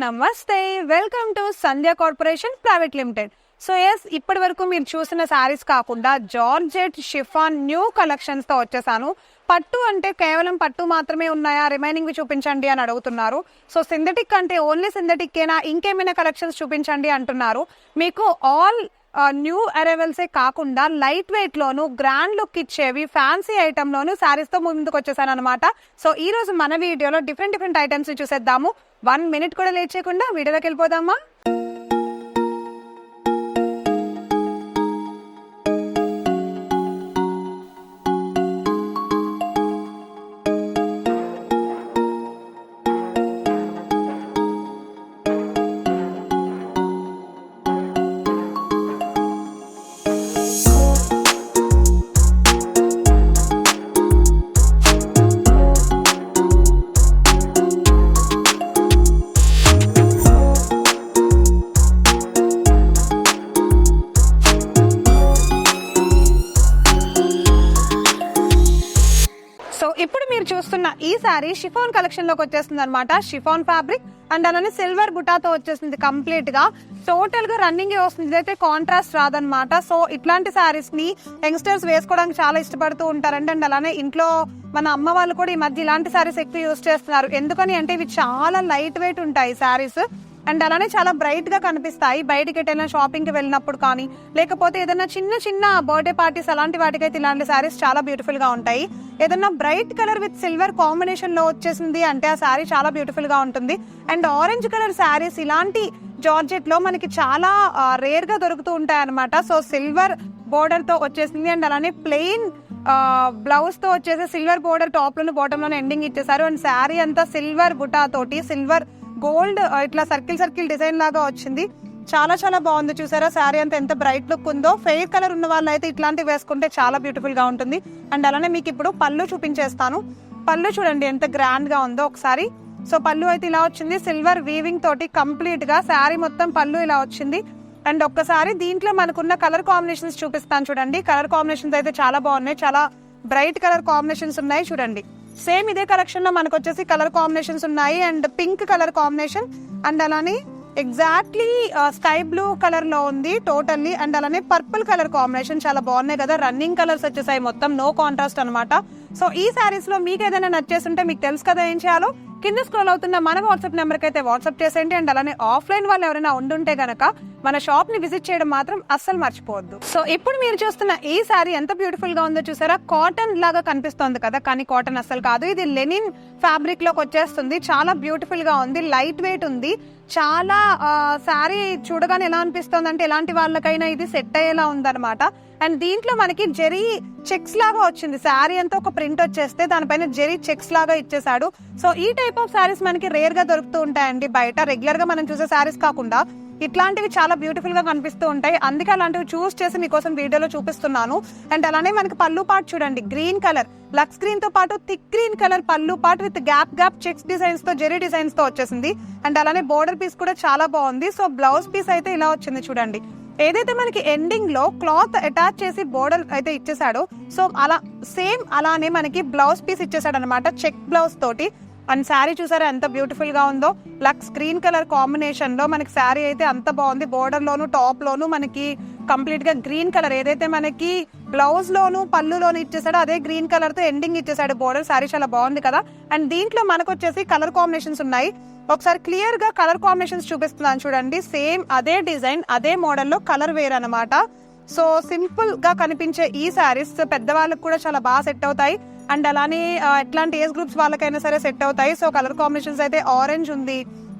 నమస్తే welcome to Sandhya corporation private limited. So yes ఇప్పటి వరకు మీరు చూసిన శారీస్ కాకుండా జార్జెట్ షిఫాన్ న్యూ కలెక్షన్స్తో వచ్చేసాను. పట్టు అంటే కేవలం పట్టు మాత్రమే ఉన్నాయా? రిమైనింగ్ చూపించండి అని అడుగుతున్నారు. సో సింథటిక్ అంటే ఓన్లీ సింథటిక్ ఏనా ఇంకేమైనా కలెక్షన్స్ చూపించండి అంటున్నారు. మీకు ఆల్ న్యూ అరైవల్సే కాకుండా లైట్ వెయిట్ లోను గ్రాండ్ లుక్ ఇచ్చేవి ఫ్యాన్సీ ఐటమ్ లోను శారీస్తో ముందుకు వచ్చేసాను అనమాట సో ఈ రోజు మన వీడియోలో డిఫరెంట్ డిఫరెంట్ ఐటమ్స్ చూసేద్దాము. వన్ మినిట్ కూడా లేట్ చేయకుండా వీడియోలోకి వెళ్ళిపోదామా? మీరు చూస్తున్న ఈ సారీ షిఫాన్ కలెక్షన్లోకి వచ్చేస్తుంది అనమాట షిఫాన్ ఫ్యాబ్రిక్ అండ్ అలానే సిల్వర్ బుటాతో వచ్చేసింది కంప్లీట్గా. టోటల్గా రన్నింగ్ వస్తుంది. ఇదైతే కాంట్రాస్ట్ రాదనమాట సో ఇట్లాంటి శారీస్ని యంగ్స్టర్స్ వేసుకోవడానికి చాలా ఇష్టపడుతూ ఉంటారండి. అండ్ అలానే ఇంట్లో మన అమ్మ వాళ్ళు కూడా ఈ మధ్య ఇలాంటి శారీస్ ఎక్కువ యూస్ చేస్తున్నారు. ఎందుకని అంటే ఇవి చాలా లైట్ వెయిట్ ఉంటాయి శారీస్ అండ్ అలానే చాలా బ్రైట్గా కనిపిస్తాయి. బయటికి ఎటైనా షాపింగ్కి వెళ్ళినప్పుడు కానీ లేకపోతే ఏదైనా చిన్న చిన్న బర్త్డే పార్టీస్ అలాంటి వాటికైతే ఇలాంటి శారీస్ చాలా బ్యూటిఫుల్గా ఉంటాయి. ఏదైనా బ్రైట్ కలర్ విత్ సిల్వర్ కాంబినేషన్లో వచ్చేసింది అంటే ఆ శారీ చాలా బ్యూటిఫుల్గా ఉంటుంది. అండ్ ఆరెంజ్ కలర్ శారీస్ ఇలాంటి జార్జెట్లో మనకి చాలా రేర్గా దొరుకుతూ ఉంటాయి అనమాట సో సిల్వర్ బోర్డర్తో వచ్చేసింది అండ్ అలానే ప్లెయిన్ బ్లౌజ్తో వచ్చేసి సిల్వర్ బోర్డర్ టాప్ లోను బాటమ్ లోను ఎండింగ్ ఇచ్చేసారు అండ్ శారీ అంతా సిల్వర్ బుటా తోటి సిల్వర్ గోల్డ్ ఇట్లా సర్కిల్ సర్కిల్ డిజైన్ లాగా వచ్చింది. చాలా చాలా బాగుంది. చూసారా? శారీ అంతా ఎంత బ్రైట్ లుక్ ఉందో. ఫెయిర్ కలర్ ఉన్న వాళ్ళు అయితే ఇట్లాంటివి వేసుకుంటే చాలా బ్యూటిఫుల్గా ఉంటుంది. అండ్ అలానే మీకు ఇప్పుడు పళ్ళు చూపించేస్తాను. పళ్ళు చూడండి ఎంత గ్రాండ్గా ఉందో ఒకసారి. సో పళ్ళు అయితే ఇలా వచ్చింది. సిల్వర్ వీవింగ్ తోటి కంప్లీట్గా శారీ మొత్తం పళ్ళు ఇలా వచ్చింది. అండ్ ఒక్కసారి దీంట్లో మనకున్న కలర్ కాంబినేషన్స్ చూపిస్తాను చూడండి. కలర్ కాంబినేషన్స్ అయితే చాలా బాగున్నాయి. చాలా బ్రైట్ కలర్ కాంబినేషన్స్ ఉన్నాయి చూడండి. సేమ్ ఇదే కలెక్షన్లో మనకు వచ్చేసి కలర్ కాంబినేషన్స్ ఉన్నాయి and pink colour combination and అలానే ఎగ్జాక్ట్లీ స్కై బ్లూ కలర్లో ఉంది టోటల్లీ అండ్ అలానే పర్పుల్ కలర్ కాంబినేషన్ చాలా బాగున్నాయి కదా. రన్నింగ్ కలర్స్ వచ్చేసాయి మొత్తం నో కాంట్రాస్ట్ అనమాట సో ఈ సారీస్లో మీకు ఏదైనా నచ్చేస్తుంటే మీకు తెలుసు కదా ఏం చేయాలో. కింద స్క్రోల్ అవుతున్న మన వాట్సాప్ నెంబర్కి అయితే వాట్సాప్ చేసేయండి. అండ్ అలానే ఆఫ్లైన్ వాళ్ళు ఎవరైనా ఉండుంటే గనక మన షాప్ని విజిట్ చేయడం మాత్రం అస్సలు మర్చిపోవద్దు. సో ఇప్పుడు మీరు చూస్తున్న ఈ సారీ ఎంత బ్యూటిఫుల్గా ఉందో చూసారా? కాటన్ లాగా కనిపిస్తోంది కదా? కానీ కాటన్ అస్సలు కాదు. ఇది లెనిన్ ఫ్యాబ్రిక్లోకి వచ్చేస్తుంది. చాలా బ్యూటిఫుల్గా ఉంది. లైట్ వెయిట్ ఉంది. చాలా శారీ చూడగానే ఎలా అనిపిస్తుంది అంటే ఎలాంటి వాళ్ళకైనా ఇది సెట్ అయ్యేలా ఉందన్నమాట. అండ్ దీంట్లో మనకి జెరీ చెక్స్ లాగా వచ్చింది. శారీ అంతా ఒక ప్రింట్ వచ్చేస్తే దానిపైన జెరీ చెక్స్ లాగా ఇచ్చేసాడు సో ఈ టైప్ ఆఫ్ శారీస్ మనకి రేర్గా దొరుకుతూ ఉంటాయండి. బయట రెగ్యులర్గా మనం చూసే శారీస్ కాకుండా ఇట్లాంటివి చాలా బ్యూటిఫుల్గా కనిపిస్తూ ఉంటాయి. అందుకే అలాంటివి చూస్ చేసి మీకోసం వీడియోలో చూపిస్తున్నాను. అండ్ అలానే మనకి పళ్ళు పాటు చూడండి. Green colour. లక్స్ గ్రీన్తో పాటు థిక్ గ్రీన్ కలర్ పళ్ళు పాటు విత్ గ్యాప్ గ్యాప్ చెక్స్ డిజైన్స్తో జెరీ డిజైన్స్తో వచ్చేసింది. అండ్ అలానే బోర్డర్ పీస్ కూడా చాలా బాగుంది. సో బ్లౌజ్ పీస్ అయితే ఇలా వచ్చింది చూడండి. ఏదైతే మనకి ఎండింగ్లో క్లాత్ అటాచ్ చేసి బోర్డర్ అయితే ఇచ్చేసాడో సో అలా సేమ్ అలానే మనకి బ్లౌజ్ పీస్ ఇచ్చేసాడు అనమాట చెక్ బ్లౌజ్ తోటి. అండ్ శారీ చూసారా ఎంత బ్యూటిఫుల్గా ఉందో? లక్స్ గ్రీన్ కలర్ కాంబినేషన్లో మనకి శారీ అయితే అంత బాగుంది. బోర్డర్ లోను టాప్ లోను మనకి కంప్లీట్గా గ్రీన్ కలర్ ఏదైతే మనకి బ్లౌజ్ లోను పళ్ళులోను ఇచ్చేసాడో అదే గ్రీన్ కలర్తో ఎండింగ్ ఇచ్చేసాడు. బోర్డర్ శారీ చాలా బాగుంది కదా? అండ్ దీంట్లో మనకు వచ్చేసి కలర్ కాంబినేషన్స్ ఉన్నాయి. ఒకసారి క్లియర్గా కలర్ కాంబినేషన్స్ చూపిస్తున్నాను చూడండి. సేమ్ అదే డిజైన్ అదే మోడల్లో కలర్ వేర్ అనమాట సో సింపుల్గా కనిపించే ఈ శారీస్ పెద్దవాళ్ళకి కూడా చాలా బాగా సెట్ అవుతాయి. అండ్ అలానే ఎట్లాంటి ఏజ్ గ్రూప్స్ వాళ్ళకైనా సరే సెట్ అవుతాయి. సో కలర్ కాంబినేషన్స్ అయితే ఆరెంజ్ ఉంది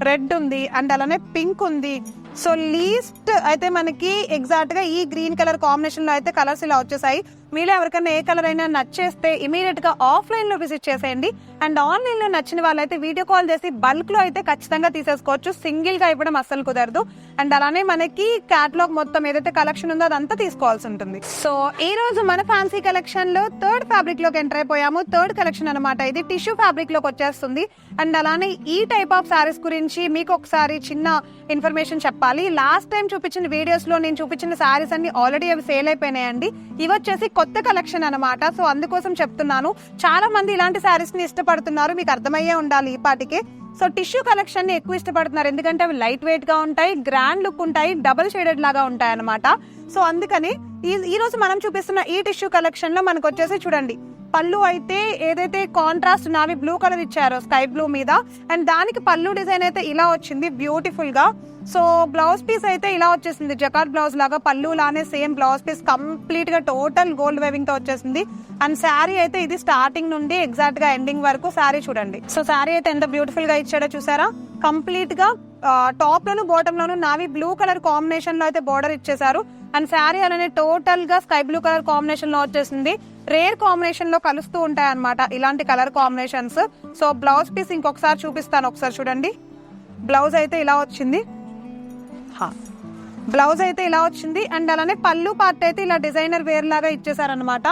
రెడ్ ఉంది అండ్ అలానే పింక్ ఉంది. సో లీస్ట్ అయితే మనకి ఎగ్జాక్ట్గా ఈ గ్రీన్ కలర్ కాంబినేషన్లో అయితే కలర్స్ ఇలా వచ్చేసాయి. మీలో ఎవరికైనా ఏ కలర్ అయినా నచ్చేస్తే ఇమీడియట్గా ఆఫ్లైన్లో విజిట్ చేసేయండి. అండ్ ఆన్లైన్లో నచ్చిన వాళ్ళైతే వీడియో కాల్ చేసి బల్క్లో అయితే ఖచ్చితంగా తీసేసుకోవచ్చు. సింగిల్గా ఇవ్వడం అస్సలు కుదరదు. అండ్ అలానే మనకి క్యాటలాగ్ మొత్తం ఏదైతే కలెక్షన్ ఉందో అదంతా తీసుకోవాల్సి ఉంటుంది. సో ఈ రోజు మన ఫ్యాన్సీ కలెక్షన్లో థర్డ్ ఫ్యాబ్రిక్లోకి ఎంటర్ అయిపోయాము. థర్డ్ కలెక్షన్ అనమాట ఇది టిష్యూ ఫ్యాబ్రిక్లోకి వచ్చేస్తుంది. అండ్ అలానే ఈ టైప్ ఆఫ్ సారీస్ గురించి మీకు ఒకసారి చిన్న ఇన్ఫర్మేషన్ చెప్తాను చెప్పాలి. లాస్ట్ టైం చూపించిన వీడియోస్లో నేను చూపించిన శారీస్ అన్ని ఆల్రెడీ అవి సేల్ అయిపోయినాయండి. ఇవి వచ్చేసి కొత్త కలెక్షన్ అనమాట సో అందుకోసం చెప్తున్నాను. చాలా మంది ఇలాంటి శారీస్ని ఇష్టపడుతున్నారు. మీకు అర్థమయ్యే ఉండాలి ఈ పాటికి. సో టిష్యూ కలెక్షన్ని ఎక్కువ ఇష్టపడుతున్నారు. ఎందుకంటే అవి లైట్ వెయిట్గా ఉంటాయి గ్రాండ్ లుక్ ఉంటాయి డబుల్ షేడెడ్ లాగా ఉంటాయి అనమాట సో అందుకని ఈ ఈ రోజు మనం చూపిస్తున్న ఈ టిష్యూ కలెక్షన్లో మనకు వచ్చేసి చూడండి. పళ్ళు అయితే ఏదైతే కాంట్రాస్ట్ నావి బ్లూ కలర్ ఇచ్చారో స్కై బ్లూ మీద అండ్ దానికి పళ్ళు డిజైన్ అయితే ఇలా వచ్చింది బ్యూటిఫుల్గా. సో బ్లౌజ్ పీస్ అయితే ఇలా వచ్చేసింది జకార్ బ్లౌజ్ లాగా పళ్ళు లానే సేమ్ బ్లౌజ్ పీస్ కంప్లీట్గా టోటల్ గోల్డ్ వేవింగ్తో వచ్చేసింది. అండ్ శారీ అయితే ఇది స్టార్టింగ్ నుండి ఎగ్జాక్ట్గా ఎండింగ్ వరకు శారీ చూడండి. సో శారీ అయితే ఎంత బ్యూటిఫుల్గా ఇచ్చాడో చూసారా? కంప్లీట్గా టాప్ లోను బాటమ్ లోను నావి బ్లూ కలర్ కాంబినేషన్లో అయితే బోర్డర్ ఇచ్చేసారు అండ్ శారీ అలానే టోటల్గా స్కై బ్లూ కలర్ కాంబినేషన్లో వచ్చేసింది. రేర్ కాంబినేషన్లో కలుస్తూ ఉంటాయి అనమాట ఇలాంటి colour combinations. So blouse piece ఇంకొకసారి చూపిస్తాను ఒకసారి చూడండి. బ్లౌజ్ అయితే ఇలా వచ్చింది. హా. బ్లౌజ్ అయితే ఇలా వచ్చింది. అండ్ అలానే పళ్ళు పార్ట్ అయితే ఇలా డిజైనర్ వేర్ లాగా ఇచ్చేసారనమాట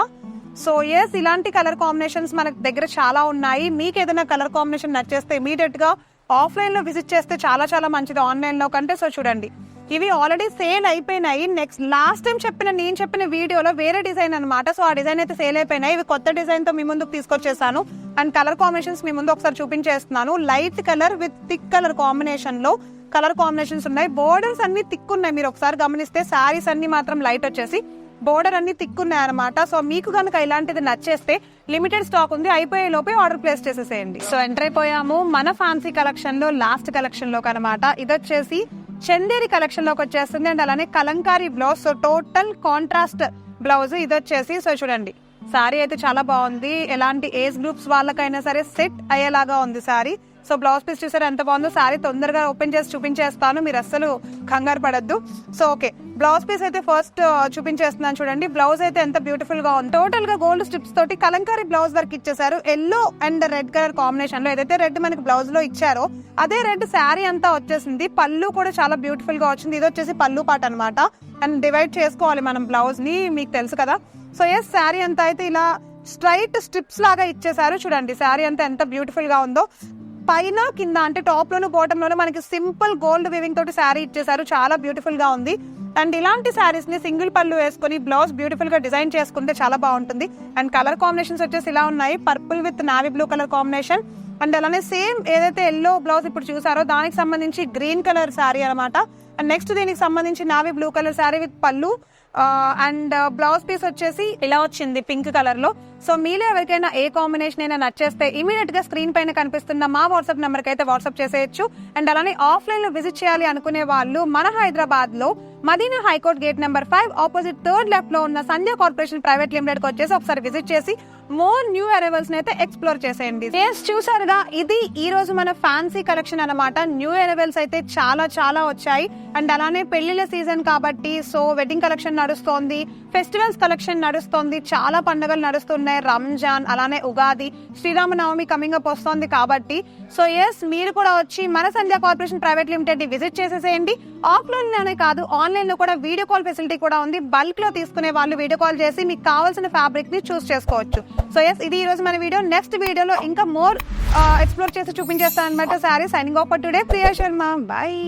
సో ఎస్ ఇలాంటి కలర్ కాంబినేషన్స్ మనకు దగ్గర చాలా ఉన్నాయి. మీకు ఏదైనా కలర్ కాంబినేషన్ నచ్చేస్తే ఇమీడియట్గా ఆఫ్లైన్లో విజిట్ చేస్తే చాలా చాలా మంచిది. ఆన్లైన్లో కంటే సో చూడండి. ఇవి ఆల్రెడీ సేల్ అయిపోయినాయి. నెక్స్ట్ లాస్ట్ టైం చెప్పిన నేను చెప్పిన వీడియోలో వేరే డిజైన్ అన్నమాట. సో ఆ డిజైన్ అయితే సేల్ అయిపోయినాయి. ఇవి కొత్త డిజైన్తో మీ ముందుకు తీసుకొచ్చేసాను. అండ్ కలర్ కాంబినేషన్స్ మీ ముందు ఒకసారి చూపించేస్తున్నాను. Light colour with thick colour కాంబినేషన్లో కలర్ కాంబినేషన్స్ ఉన్నాయి. బోర్డర్స్ అన్ని థిక్ ఉన్నాయి. మీరు ఒకసారి గమనిస్తే శారీస్ అన్ని మాత్రం లైట్ వచ్చేసి బోర్డర్ అన్ని థిక్ ఉన్నాయి అనమాట సో మీకు కనుక ఇలాంటిది నచ్చేస్తే లిమిటెడ్ స్టాక్ ఉంది. అయిపోయే లోపే ఆర్డర్ ప్లేస్ చేసేసేయండి. సో ఎంటర్ అయిపోయాము. మన ఫ్యాన్సీ కలెక్షన్లో లాస్ట్ కలెక్షన్లోకి అనమాట ఇది వచ్చేసి చందేరి కలెక్షన్లోకి వచ్చేస్తుంది అండ్ అలానే Kalamkari blouse so total contrast blouse ఇది వచ్చేసి సో చూడండి. సారీ అయితే చాలా బాగుంది. ఎలాంటి ఏజ్ గ్రూప్స్ వాళ్ళకైనా సరే సెట్ అయ్యేలాగా ఉంది సారీ సో బ్లౌజ్ పీస్ చూసారు ఎంత బాగుందో? సారీ తొందరగా ఓపెన్ చేసి చూపించేస్తాను. మీరు అస్సలు కంగారు పడద్దు. సో ఓకే బ్లౌజ్ పీస్ అయితే ఫస్ట్ చూపించేస్తున్నాను చూడండి. బ్లౌజ్ అయితే ఎంత బ్యూటిఫుల్గా ఉంది. టోటల్గా గోల్డ్ స్ట్రిప్స్ తోటి కలంకారీ బ్లౌజ్ వర్క్ ఇచ్చేసారు ఎల్లో అండ్ రెడ్ కలర్ కాంబినేషన్లో ఏదైతే రెడ్ మనకి బ్లౌజ్లో ఇచ్చారో అదే రెడ్ శారీ అంతా వచ్చేసింది. పళ్ళు కూడా చాలా బ్యూటిఫుల్గా వచ్చింది. ఇది వచ్చేసి పళ్ళు పాట అనమాట అండ్ డివైడ్ చేసుకోవాలి మనం బ్లౌజ్ని మీకు తెలుసు కదా. సో ఎస్ శారీ అంతా అయితే ఇలా స్ట్రైట్ స్ట్రిప్స్ లాగా ఇచ్చేసారు చూడండి శారీ అంతా ఎంత బ్యూటిఫుల్గా ఉందో. పైన కింద అంటే టాప్ లోను బాటమ్ లోను మనకి సింపుల్ గోల్డ్ వివింగ్ తోటి శారీ ఇచ్చేసారు చాలా బ్యూటిఫుల్గా ఉంది. అండ్ ఇలాంటి శారీస్ని సింగిల్ పళ్ళు వేసుకొని బ్లౌజ్ బ్యూటిఫుల్గా డిజైన్ చేసుకుంటే చాలా బాగుంటుంది. అండ్ కలర్ కాంబినేషన్స్ వచ్చేసి ఇలా ఉన్నాయి. Purple with navy blue colour combination. And అలానే సేమ్ ఏదైతే ఎల్లో బ్లౌజ్ ఇప్పుడు చూసారో దానికి సంబంధించి గ్రీన్ కలర్ శారీ అనమాట. అండ్ నెక్స్ట్ దీనికి సంబంధించి navy blue colour sari with పళ్ళు. అండ్ బ్లౌజ్ పీస్ వచ్చేసి ఇలా వచ్చింది పింక్ కలర్లో సో మీలో ఎవరికైనా ఏ కాంబినేషన్ అయినా నచ్చేస్తే ఇమీడియట్గా స్క్రీన్ పైన కనిపిస్తున్న మా వాట్సాప్ నెంబర్ అయితే వాట్సాప్ చేసేయచ్చు. అండ్ అలానే ఆఫ్లైన్లో విజిట్ చేయాలి అనుకునే వాళ్ళు మన హైదరాబాద్లో Madina high court gate number five opposite third లెఫ్ట్లో ఉన్న సంధ్య కార్పొరేషన్ ప్రైవేట్ లిమిటెడ్కి వచ్చేసి ఒకసారి విజిట్ చేసి మోర్ న్యూ అరైవల్స్ అయితే ఎక్స్ప్లోర్ చేసేయండి. ఎస్ చూసారుగా ఇది ఈ రోజు మన ఫ్యాన్సీ కలెక్షన్ అన్నమాట. న్యూ అరైవల్స్ అయితే చాలా చాలా వచ్చాయి. అండ్ అలానే పెళ్ళిళ్ళ సీజన్ కాబట్టి సో వెడ్డింగ్ కలెక్షన్ నడుస్తోంది ఫెస్టివల్స్ కలెక్షన్ నడుస్తోంది చాలా పండుగలు నడుస్తున్నాయి. రంజాన్ అలానే ఉగాది శ్రీరామనవమి కమింగ్ అప్ వస్తోంది కాబట్టి. సో ఎస్ మీరు కూడా వచ్చి మన సంధ్య కార్పొరేషన్ ప్రైవేట్ లిమిటెడ్ని విజిట్ చేసేసేయండి. ఆఫ్లైన్లోనే కాదు ఆన్లైన్లో కూడా వీడియో కాల్ ఫెసిలిటీ కూడా ఉంది. బల్క్లో తీసుకునే వాళ్ళు వీడియో కాల్ చేసి మీకు కావాల్సిన ఫ్యాబ్రిక్ని చూస్ చేసుకోవచ్చు. సో ఎస్ ఇది ఈ రోజు మన వీడియో. నెక్స్ట్ వీడియోలో ఇంకా మోర్ ఎక్స్ప్లోర్ చేసి చూపించేస్తాను అనమాట sorry signing off today Priya Sharma. Bye